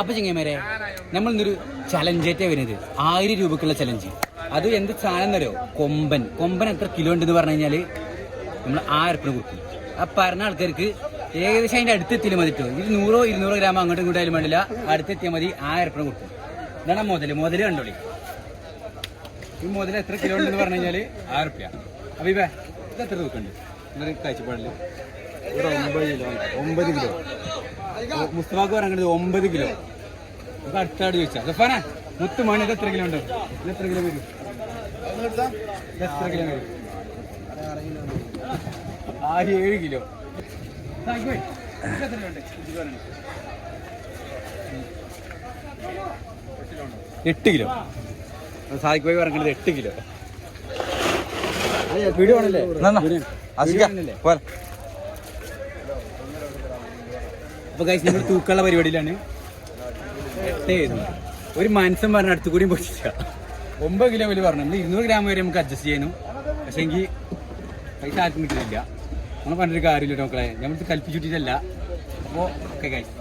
അപ്പൊ ചെങ്ങന്മാരെ നമ്മൾ ഇന്നൊരു ചലഞ്ചേറ്റേ വരുന്നത്. ആയിരം രൂപക്കുള്ള ചലഞ്ച്. അത് എന്ത് സാധനം തരോ കൊമ്പൻ. കൊമ്പൻ എത്ര കിലോ ഉണ്ടെന്ന് പറഞ്ഞു കഴിഞ്ഞാൽ നമ്മൾ ആയിരപ്പിന് കൊടുക്കും. ആ പറഞ്ഞ ആൾക്കാർക്ക് ഏകദേശം അതിന്റെ അടുത്തെത്തിയാൽ മതി കേട്ടോ ഇത് നൂറോ ഇരുന്നൂറോ ഗ്രാം അങ്ങോട്ടും ഇങ്ങോട്ടും ആയാലും വേണ്ടില്ല. അടുത്തെത്തിയാൽ മതി ആയിരപ്പിന് കൊടുക്കും. ഇതാണ് മുതൽ. മുതൽ കണ്ടോളി. ഈ മുതൽ എത്ര കിലോ ഉണ്ടെന്ന് പറഞ്ഞു കഴിഞ്ഞാൽ ആയിരപ്പ്യ റുപ്യ അബീബേ ഇത് എത്ര തൂക്കുണ്ട് കാഴ്ചപ്പാടിൽ. ഒമ്പത് കിലോ. ഒമ്പത് കിലോ. മുസ്തഫാക്ക് പറയുന്നത് ഒമ്പത് കിലോ. നമുക്ക് അടുത്താട് ചോദിച്ചാ സഫാന മുത്ത് മണി ഇത് എത്ര കിലോ ഉണ്ട്? ഇത് എത്ര കിലോ വരും? എത്ര കിലോ വരും? ആ ഏഴ് കിലോ. എട്ട് കിലോ. സായിക്ക് പോയി പറഞ്ഞത് എട്ട് കിലോ. വീഡിയോ ആണല്ലേ ആണല്ലേ അപ്പൊ കഴിച്ച് നമ്മൾ തൂക്കുള്ള പരിപാടിയിലാണ്. ഒരു മനസ്സൻ പറഞ്ഞ അടുത്ത് കൂടിയും പോയിട്ടില്ല. ഒമ്പത് കിലോ വലിയ പറഞ്ഞു. നമ്മൾ ഇരുന്നൂറ് ഗ്രാം വരെ നമുക്ക് അഡ്ജസ്റ്റ് ചെയ്യാനും. പക്ഷേ എങ്കിൽ പൈസ ആർക്കും കിട്ടുന്നില്ല. നമ്മൾ പറഞ്ഞൊരു കാര്യമില്ല മക്കളെ. നമ്മൾ കൽപ്പിച്ചിട്ടില്ല അപ്പോൾ ഓക്കെ കഴിച്ചു